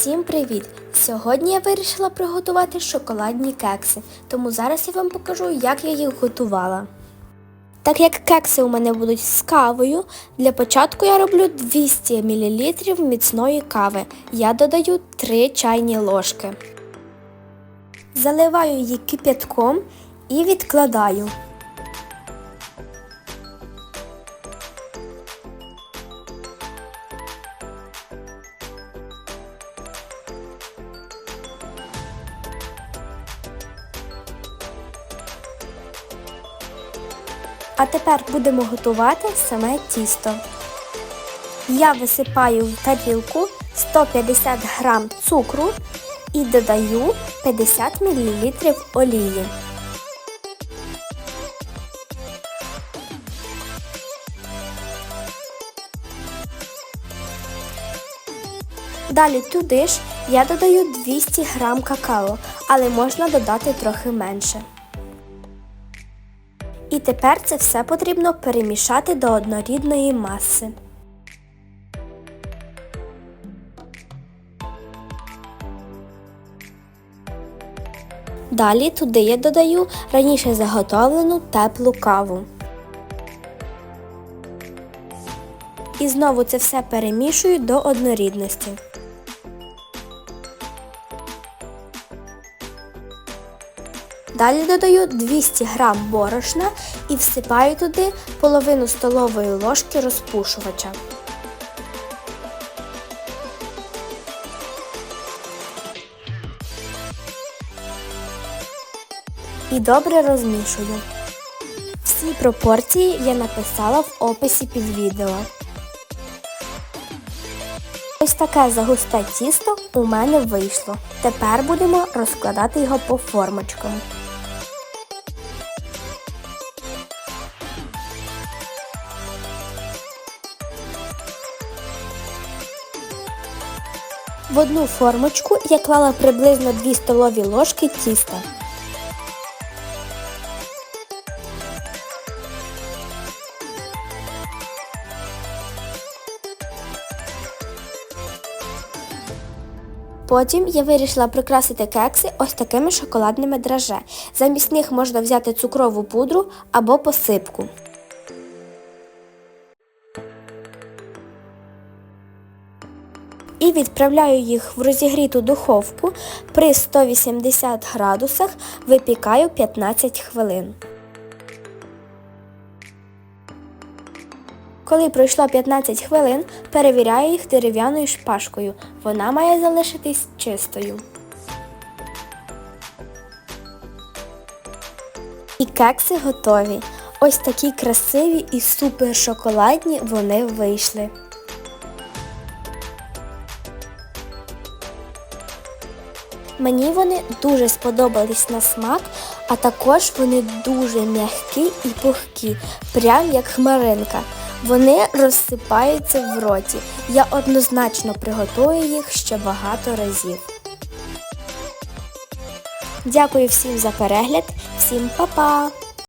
Всім привіт! Сьогодні я вирішила приготувати шоколадні кекси, тому зараз я вам покажу, як я їх готувала. Так як кекси у мене будуть з кавою, для початку я роблю 200 мл міцної кави. Я додаю 3 чайні ложки. Заливаю її кип'ятком і відкладаю. А тепер будемо готувати саме тісто. Я висипаю в тарілку 150 г цукру і додаю 50 мл олії. Далі туди ж я додаю 200 г какао, але можна додати трохи менше. І тепер це все потрібно перемішати до однорідної маси. Далі туди я додаю раніше заготовлену теплу каву. І знову це все перемішую до однорідності. Далі додаю 200 г борошна і всипаю туди половину столової ложки розпушувача. І добре розмішую. Всі пропорції я написала в описі під відео. Ось таке загусте тісто у мене вийшло. Тепер будемо розкладати його по формочкам. В одну формочку я клала приблизно 2 столові ложки тіста. Потім я вирішила прикрасити кекси ось такими шоколадними драже. Замість них можна взяти цукрову пудру або посипку. І відправляю їх в розігріту духовку при 180 градусах випікаю 15 хвилин. Коли пройшло 15 хвилин, перевіряю їх дерев'яною шпажкою. Вона має залишитись чистою. І кекси готові. Ось такі красиві і супер шоколадні вони вийшли. Мені вони дуже сподобались на смак, а також вони дуже м'які і пухкі, прям як хмаринка. Вони розсипаються в роті. Я однозначно приготую їх ще багато разів. Дякую всім за перегляд, всім па-па!